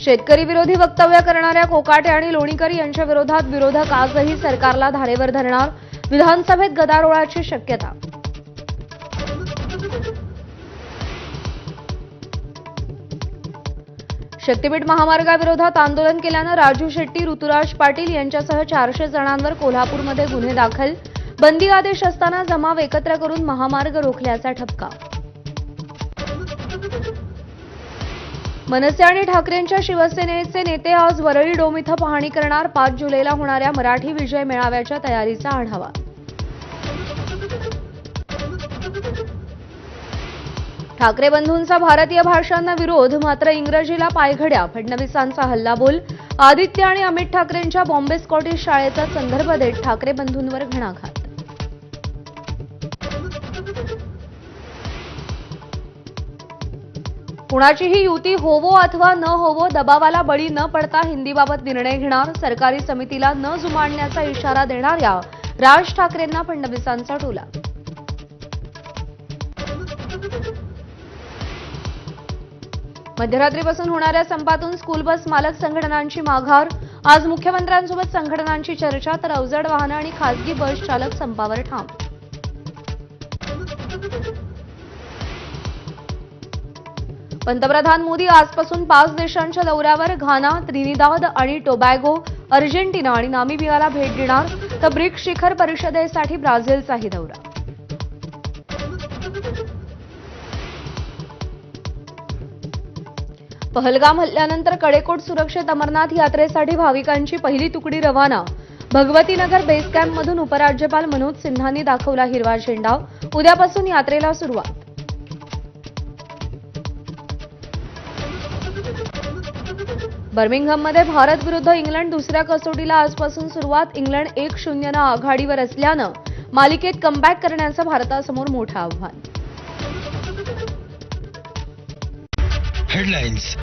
शेतकरी विरोधी वक्तव्य करणाऱ्या कोकाटे आणि लोणीकर यांच्या विरोधात विरोधक आजही सरकारला धारेवर धरणार. विधानसभेत गदारोळाची शक्यता. शक्तीपीठ महामार्गाविरोधात आंदोलन केल्यानं राजू शेट्टी ऋतुराज पाटील यांच्यासह चारशे जणांवर कोल्हापूरमध्ये गुन्हे दाखल. बंदी आदेश असताना जमाव एकत्र करून महामार्ग रोखल्याचा ठपका. मनसे आणि ठाकरेंच्या शिवसेनेचे नेते आज वरळी डोम इथं पाहणी करणार. पाच जुलैला होणाऱ्या मराठी विजय मेळाव्याच्या तयारीचा आढावा. ठाकरे बंधूंचा भारतीय भाषांना विरोध मात्र इंग्रजीला पायघड्या फडणवीसांचा हल्लाबोल. आदित्य आणि अमित ठाकरेंच्या बॉम्बे स्कॉटिश शाळेचा संदर्भ देत ठाकरे बंधूंवर घणाघात. कुणाचीही युती होवो अथवा न होवो दबावाला बळी न पडता हिंदीबाबत निर्णय घेणार सरकारी समितीला न जुमाडण्याचा इशारा देणाऱ्या राज ठाकरेंना फडणवीसांचा टोला. मध्यरात्रीपासून होणाऱ्या संपातून स्कूल बस मालक संघटनांची माघार आज मुख्यमंत्र्यांसोबत संघटनांची चर्चा तर अवजड वाहनं आणि खासगी बस चालक संपावर ठाम. पंतप्रधान मोदी आजपासून पाच देशांच्या दौऱ्यावर घाना त्रिनिदाद आणि टोबॅगो अर्जेंटिना आणि नामिबियाला भेट देणार तर ब्रिक्स शिखर परिषदेसाठी ब्राझीलचाही दौरा. पहलगाम हल्ल्यानंतर कडेकोट सुरक्षित अमरनाथ यात्रेसाठी भाविकांची पहिली तुकडी रवाना. भगवतीनगर बेस कॅम्पमधून उपराज्यपाल मनोज सिन्हांनी दाखवला हिरवा झेंडा. उद्यापासून यात्रेला सुरुवात. बर्मिंगहममध्ये भारत विरुद्ध इंग्लंड दुसऱ्या कसोटीला आजपासून सुरुवात. इंग्लंड एक शून्यनं आघाडीवर असल्यानं मालिकेत कमबॅक करण्याचं भारतासमोर मोठं आव्हान. हेडलाईन्स